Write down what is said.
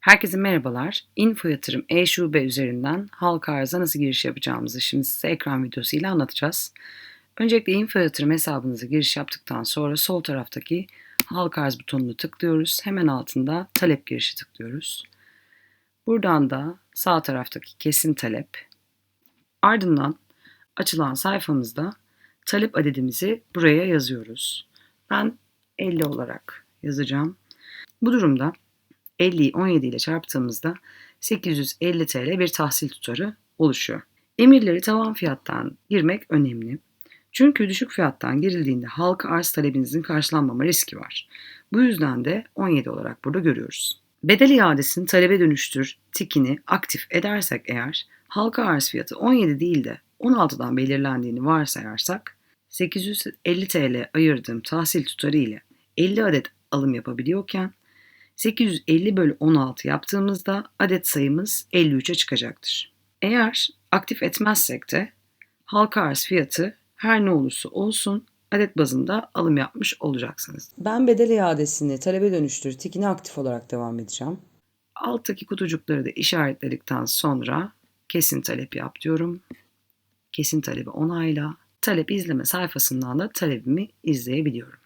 Herkese merhabalar. Info Yatırım E-Şube üzerinden halka arıza nasıl giriş yapacağımızı şimdi size ekran videosu ile anlatacağız. Öncelikle Info Yatırım hesabınıza giriş yaptıktan sonra sol taraftaki halka arz butonunu tıklıyoruz. Hemen altında talep girişi tıklıyoruz. Buradan da sağ taraftaki kesin talep. Ardından açılan sayfamızda talep adedimizi buraya yazıyoruz. Ben 50 olarak yazacağım. Bu durumda 50'yi 17 ile çarptığımızda 850 TL bir tahsil tutarı oluşuyor. Emirleri tavan fiyattan girmek önemli. Çünkü düşük fiyattan girildiğinde halka arz talebinizin karşılanmama riski var. Bu yüzden de 17 olarak burada görüyoruz. Bedel iadesini talebe dönüştür tikini aktif edersek eğer halka arz fiyatı 17 değil de 16'dan belirlendiğini varsayarsak 850 TL ayırdığım tahsil tutarı ile 50 adet alım yapabiliyorken 850 bölü 16 yaptığımızda adet sayımız 53'e çıkacaktır. Eğer aktif etmezsek de halka arz fiyatı her ne olursa olsun adet bazında alım yapmış olacaksınız. Ben bedel iadesini talebe dönüştür tikini aktif olarak devam edeceğim. Alttaki kutucukları da işaretledikten sonra kesin talep yap diyorum. Kesin talebi onayla. Talep izleme sayfasından da talebimi izleyebiliyorum.